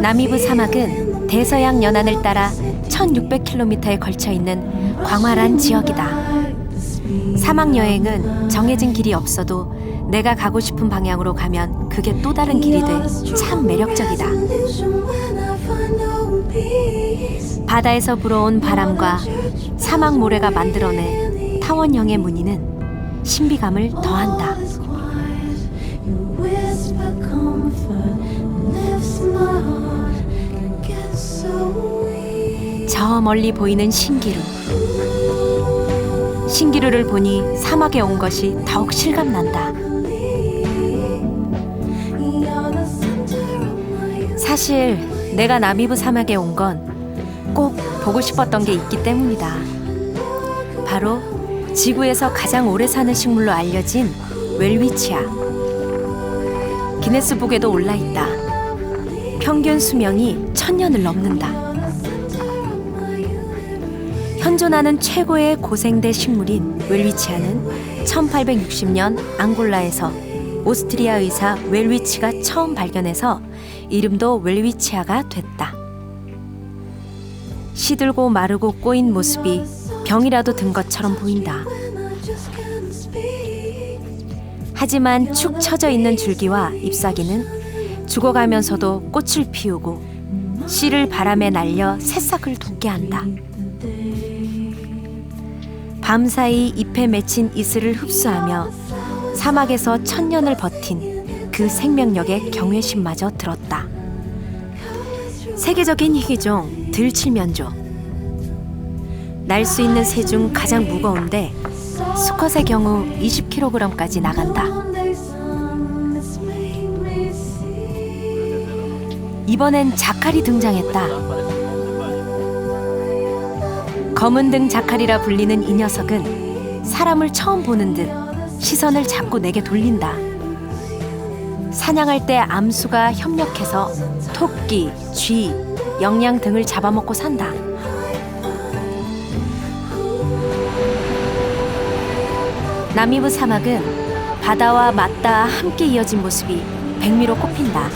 나미브 사막은 대서양 연안을 따라 1600km에 걸쳐 있는 광활한 지역이다. 사막 여행은 정해진 길이 없어도 내가 가고 싶은 방향으로 가면 그게 또 다른 길이 돼 참 매력적이다. 바다에서 불어온 바람과 사막 모래가 만들어낸 타원형의 무늬는 신비감을 더한다. 저 멀리 보이는 신기루. 신기루를 보니 사막에 온 것이 더욱 실감난다. 사실 내가 나미브 사막에 온 건 꼭 보고 싶었던 게 있기 때문이다. 바로 지구에서 가장 오래 사는 식물로 알려진 웰위치야. 기네스북에도 올라 있다. 평균 수명이 천 년을 넘는다. 현존하는 최고의 고생대 식물인 웰위치아는 1860년 앙골라에서 오스트리아 의사 웰위치가 처음 발견해서 이름도 웰위치아가 됐다. 시들고 마르고 꼬인 모습이 병이라도 든 것처럼 보인다. 하지만 축 처져 있는 줄기와 잎사귀는 죽어가면서도 꽃을 피우고 씨를 바람에 날려 새싹을 돋게 한다. 밤사이 잎에 맺힌 이슬을 흡수하며 사막에서 천년을 버틴 그 생명력에 경외심마저 들었다. 세계적인 희귀종 들칠면조. 날 수 있는 새 중 가장 무거운데 수컷의 경우 20kg까지 나간다. 이번엔 자칼이 등장했다. 검은 등 자칼이라 불리는 이 녀석은 사람을 처음 보는 듯 시선을 자꾸 내게 돌린다. 사냥할 때 암수가 협력해서 토끼, 쥐, 영양 등을 잡아먹고 산다. 남이브 사막은 바다와 맞닿아 함께 이어진 모습이 백미로 꼽힌다.